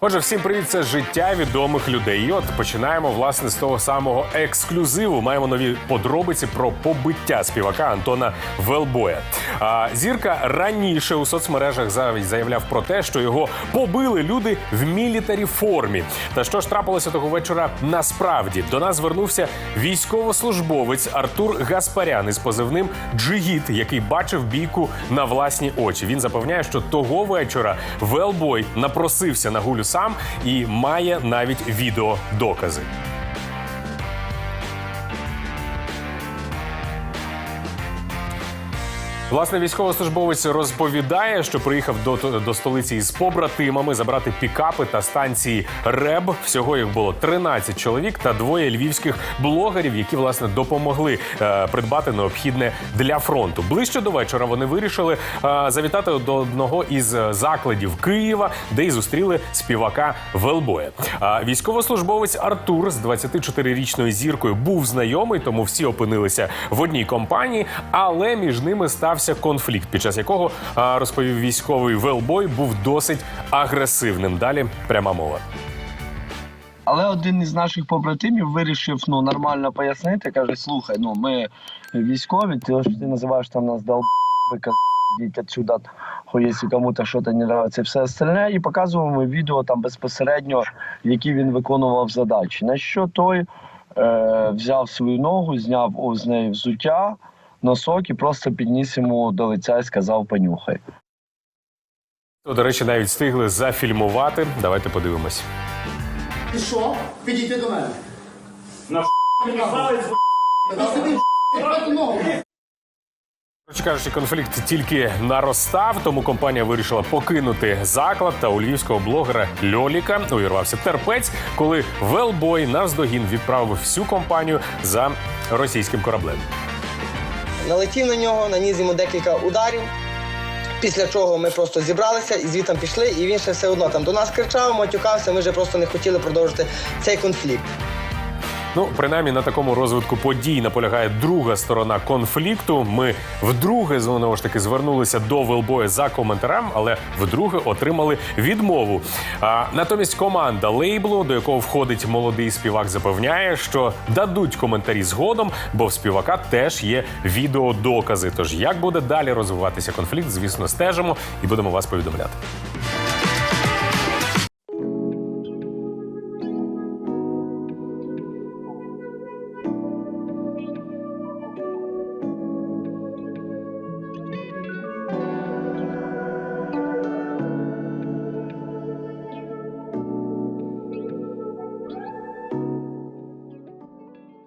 Отже, всім привіт, це життя відомих людей. І от починаємо власне з того самого ексклюзиву. Маємо нові подробиці про побиття співака Антона Велбоя. А, зірка раніше у соцмережах заявляв про те, що його побили люди в мілітарі формі. Та що ж трапилося того вечора насправді? До нас звернувся військовослужбовець Артур Гаспарян із позивним Джигіт, який бачив бійку на власні очі. Він запевняє, що того вечора Велбой напросився на гулю сам і має навіть відеодокази. Власне, військовослужбовець розповідає, що приїхав до, до столиці із побратимами забрати пікапи та станції РЕБ. Всього їх було 13 чоловік та двоє львівських блогерів, які власне допомогли е, придбати необхідне для фронту. Ближче до вечора вони вирішили е, завітати до одного із е, закладів Києва, де й зустріли співака Велбоя. А військовослужбовець Артур з 24-річною зіркою був знайомий, тому всі опинилися в одній компанії, але між ними стався конфлікт, під час якого розповів військовий Велбой, був досить агресивним. Далі пряма мова. Але один із наших побратимів вирішив ну нормально пояснити. каже: слухай, ну ми військові, ти ж ти називаєш там нас долб, йдіть отсюда, хо, якщо кому-то щось не і все остальне. І показуємо відео там безпосередньо, які він виконував задачі. На що той е, взяв свою ногу, зняв з неї взуття, носок і просто підніс йому до лиця і сказав понюхай. До речі, навіть встигли зафільмувати. Давайте подивимось. Ти що? Підійди до мене. На палець собі ногу. Коротше кажучи, конфлікт тільки наростав, тому компанія вирішила покинути заклад. Та у львівського блогера Льоліка увірвався терпець, коли Велбой навздогін відправив всю компанію за російським кораблем. Налетів на нього, наніс йому декілька ударів. Після чого ми просто зібралися і звідти пішли, і він ще все одно там до нас кричав, матюкався. Ми вже просто не хотіли продовжити цей конфлікт. Ну, принаймні на такому розвитку подій наполягає друга сторона конфлікту. Ми вдруге знову ж таки звернулися до Велбоя за коментарем, але вдруге отримали відмову. А натомість команда лейблу, до якого входить молодий співак, запевняє, що дадуть коментарі згодом, бо в співака теж є відеодокази. Тож як буде далі розвиватися конфлікт, звісно, стежимо і будемо вас повідомляти.